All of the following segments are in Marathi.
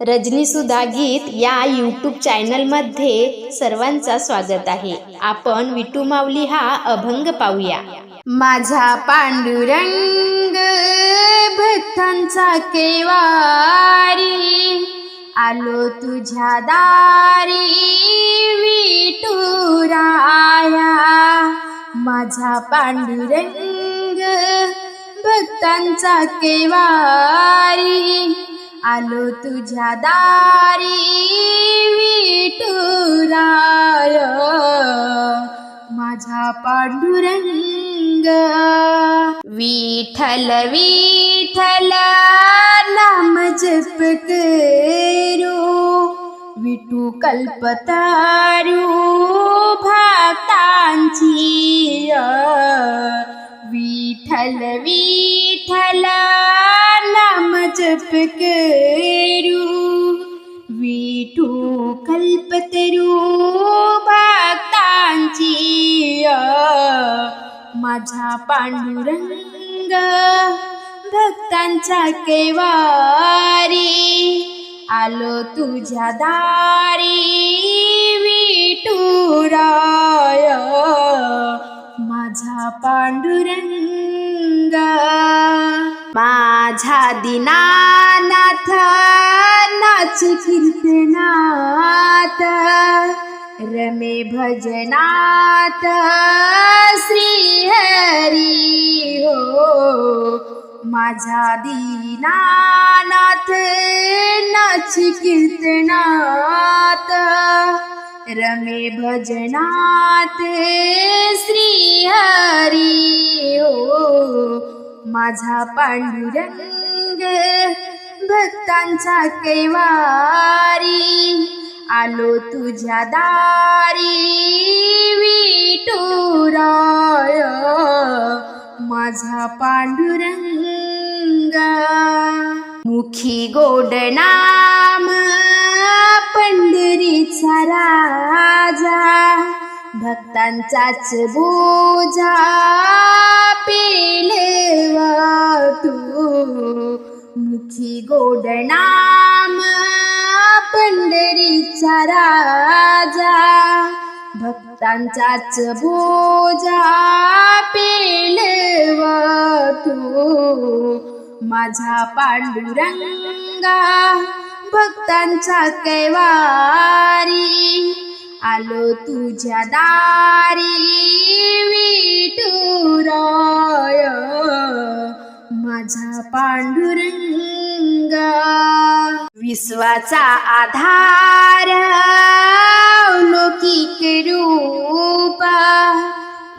रजनी सुधा गीत या यूट्यूब चॅनलमध्ये सर्वांचा स्वागत आहे. आपण विटू माऊली हा अभंग पाहूया. माझा पांडुरंग भक्तांचा केवारी आलो तुझ्या दारी विटुराया माझा पांडुरंग भक्तांचा केवारी आलो तुझ्या दारी विठुराय. माझा पांडुरंग विठल विठल नाम जप करू. विठू कल्पतारू भक्तांची. विठल विठला आमचा पांडुरंग भक्तांचा केवारी आलो तुझ्या दारी विटुराय माझा पांडुरंग माझा दिनानाथ नाच कीर्तनाथ रमे भजनात श्री हरी हो। माझा दीनानाथ नाच कीर्तनात रमे भजनात श्रीहरी हो। माझा पांडुरंग भक्तांचा कैवारी। आलो तुझ्या दारी विटुराय माझा पांडुरंग. मुखी गोड नाम पंढरीचा राजा. भक्तांचाच बोजा पेले तू. मुखी गोड नाम पंढरीचा राजा. भक्तांचाच बोजा पेलव तू. माझा पांडुरंगा भक्तांचा कैवारी. आलो तुझ्या दारी. विश्वाचा आधार लौकिक रूप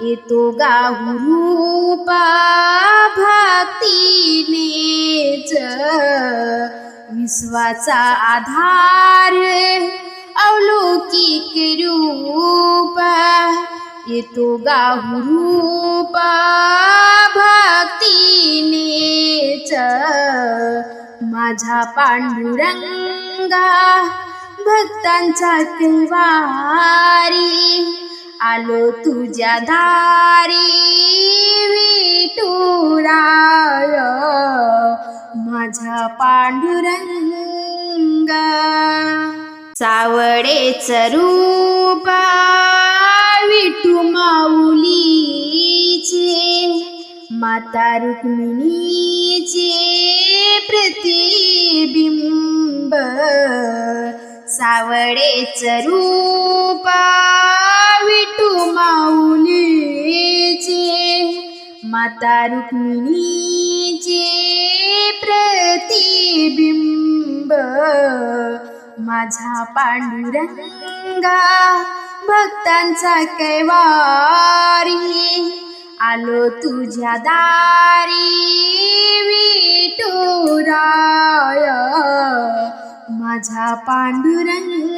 येतो गाऊ रूपा भक्तीनेच. विश्वाचा आधार अवलौकिक रूप येतो गाऊ भक्तीने. माझा पांडुरंगा भक्तांचा तिवारी आलो तुझ्या दारी विटुराय माझा पांडुरंग सावडेच रूपा विठू माऊलीचे माता रुक्मिणीचे प्रती सावळेच रूप विठू माऊलीचे माता रुक्मिणीचे प्रतिबिंब. माझा पांडुरंगा भक्तांचा कैवारी आलो तुझ्या दारी. पांडुरंग